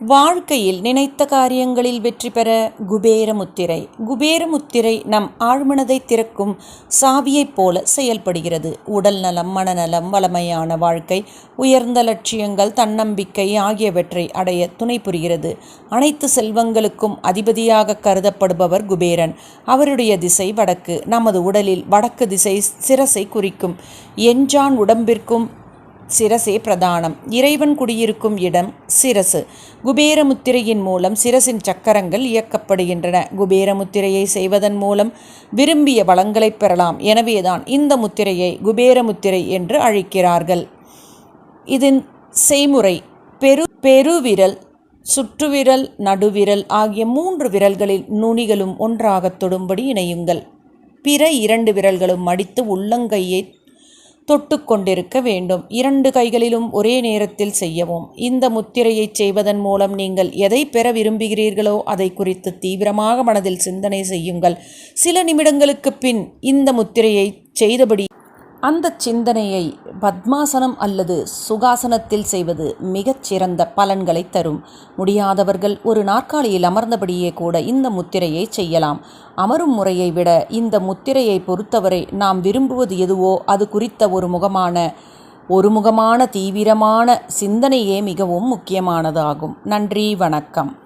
வாழ்க்கையில் நினைத்த காரியங்களில் வெற்றி பெற குபேரமுத்திரை. குபேரமுத்திரை நம் ஆழ்மனதை திறக்கும் சாவியைப் போல செயல்படுகிறது. உடல் நலம் மனநலம் வளமையான வாழ்க்கை உயர்ந்த லட்சியங்கள் தன்னம்பிக்கை ஆகியவற்றை அடைய துணை புரிகிறது. அனைத்து செல்வங்களுக்கும் அதிபதியாக கருதப்படுபவர் குபேரன். அவருடைய திசை வடக்கு. நமது உடலில் வடக்கு திசை சிரசை குறிக்கும். எஞ்சான் உடம்பிற்கும் சிரசே பிரதானம். இறைவன் குடியிருக்கும் இடம் சிரசு. குபேரமுத்திரையின் மூலம் சிரசின் சக்கரங்கள் இயக்கப்படுகின்றன. குபேரமுத்திரையை செய்வதன் மூலம் விரும்பிய வளங்களை பெறலாம். எனவேதான் இந்த முத்திரையை குபேரமுத்திரை என்று அழைக்கிறார்கள். இதன் செய்முறை பெரு பெருவிரல் சுற்றுவிரல் நடுவிரல் ஆகிய மூன்று விரல்களில் நுனிகளும் ஒன்றாக தொடும்படி இணையுங்கள். பிற இரண்டு விரல்களும் மடித்து உள்ளங்கையை தொட்டு கொண்டிருக்க வேண்டும். இரண்டு கைகளிலும் ஒரே நேரத்தில் செய்யவும். இந்த முத்திரையை செய்வதன் மூலம் நீங்கள் எதை பெற விரும்புகிறீர்களோ அதை குறித்து தீவிரமாக மனதில் சிந்தனை செய்யுங்கள். சில நிமிடங்களுக்கு பின் இந்த முத்திரையை செய்தபடி அந்த சிந்தனையை பத்மாசனம் அல்லது சுகாசனத்தில் செய்வது மிகச் சிறந்த பலன்களை தரும். முடியாதவர்கள் ஒரு நாற்காலியில் அமர்ந்தபடியே கூட இந்த முத்திரையை செய்யலாம். அமரும் முறையை விட இந்த முத்திரையை பொறுத்தவரை நாம் விரும்புவது எதுவோ அது குறித்த ஒரு முகமான ஒரு முகமான தீவிரமான சிந்தனையே மிகவும் முக்கியமானதாகும். நன்றி வணக்கம்.